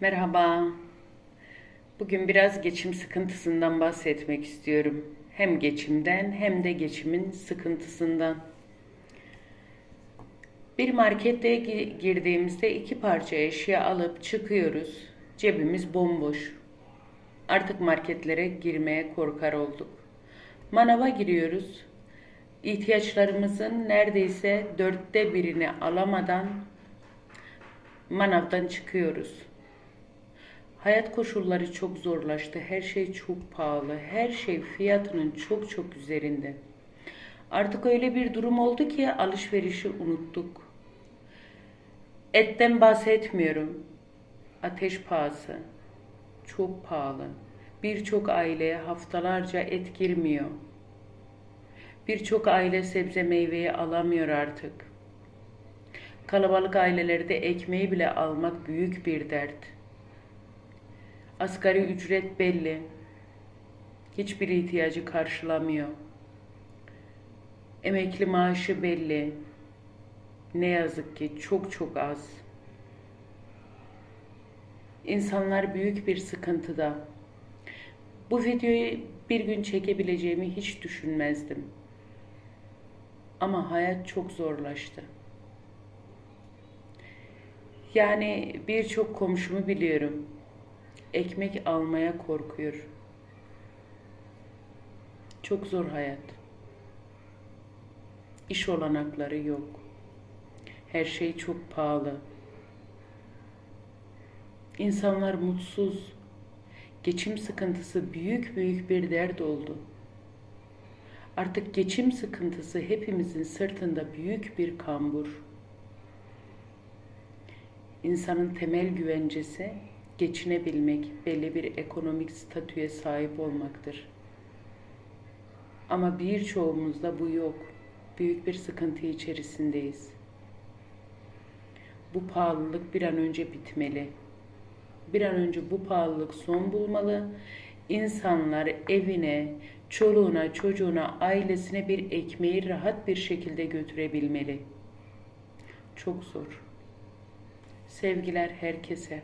Merhaba. Bugün biraz geçim sıkıntısından bahsetmek istiyorum. Hem geçimden hem de geçimin sıkıntısından. Bir markete gi- girdiğimizde iki parça eşya alıp çıkıyoruz. Cebimiz bomboş. Artık marketlere girmeye korkar olduk. Manava giriyoruz. İhtiyaçlarımızın neredeyse dörtte birini alamadan manavdan çıkıyoruz. Hayat koşulları çok zorlaştı. Her şey çok pahalı. Her şey fiyatının çok çok üzerinde. Artık öyle bir durum oldu ki alışverişi unuttuk. Etten bahsetmiyorum. Ateş pahası. Çok pahalı. Birçok aileye haftalarca et girmiyor. Birçok aile sebze meyveyi alamıyor artık. Kalabalık ailelerde ekmeği bile almak büyük bir dert. Asgari ücret belli. Hiçbir ihtiyacı karşılamıyor. Emekli maaşı belli. Ne yazık ki çok çok az. İnsanlar büyük bir sıkıntıda. Bu videoyu bir gün çekebileceğimi hiç düşünmezdim. Ama hayat çok zorlaştı. Yani birçok komşumu biliyorum. Ekmek almaya korkuyor. Çok zor hayat. İş olanakları yok. Her şey çok pahalı. İnsanlar mutsuz. Geçim sıkıntısı büyük büyük bir dert oldu. Artık geçim sıkıntısı hepimizin sırtında büyük bir kambur. İnsanın temel güvencesi geçinebilmek, belli bir ekonomik statüye sahip olmaktır. Ama birçoğumuzda bu yok. Büyük bir sıkıntı içerisindeyiz. Bu pahalılık bir an önce bitmeli. Bir an önce bu pahalılık son bulmalı. İnsanlar evine, çoluğuna, çocuğuna, ailesine bir ekmeği rahat bir şekilde götürebilmeli. Çok zor. Sevgiler herkese.